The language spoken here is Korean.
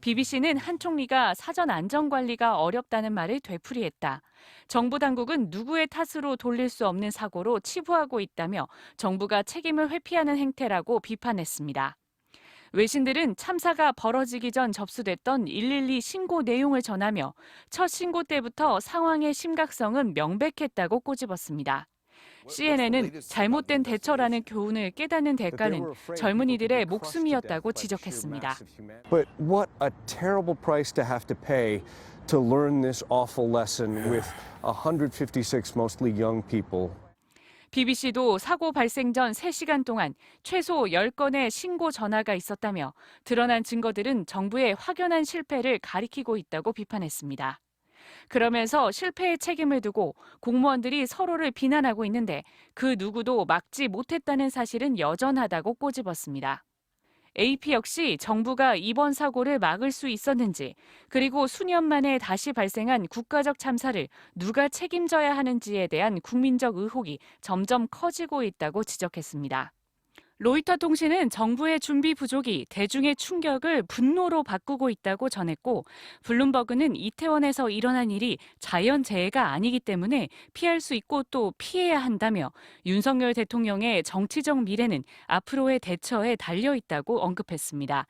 BBC는 한 총리가 사전 안전 관리가 어렵다는 말을 되풀이했다. 정부 당국은 누구의 탓으로 돌릴 수 없는 사고로 치부하고 있다며 정부가 책임을 회피하는 행태라고 비판했습니다. 외신들은 참사가 벌어지기 전 접수됐던 112 신고 내용을 전하며 첫 신고 때부터 상황의 심각성은 명백했다고 꼬집었습니다. CNN은 잘못된 대처라는 교훈을 깨닫는 대가는 젊은이들의 목숨이었다고 지적했습니다. But what a terrible price to have to pay to learn this awful lesson with 156 mostly young people. BBC도 사고 발생 전 3시간 동안 최소 10건의 신고 전화가 있었다며 드러난 증거들은 정부의 확연한 실패를 가리키고 있다고 비판했습니다. 그러면서 실패의 책임을 두고 공무원들이 서로를 비난하고 있는데 그 누구도 막지 못했다는 사실은 여전하다고 꼬집었습니다. AP 역시 정부가 이번 사고를 막을 수 있었는지 그리고 수년 만에 다시 발생한 국가적 참사를 누가 책임져야 하는지에 대한 국민적 의혹이 점점 커지고 있다고 지적했습니다. 로이터 통신은 정부의 준비 부족이 대중의 충격을 분노로 바꾸고 있다고 전했고 블룸버그는 이태원에서 일어난 일이 자연재해가 아니기 때문에 피할 수 있고 또 피해야 한다며 윤석열 대통령의 정치적 미래는 앞으로의 대처에 달려 있다고 언급했습니다.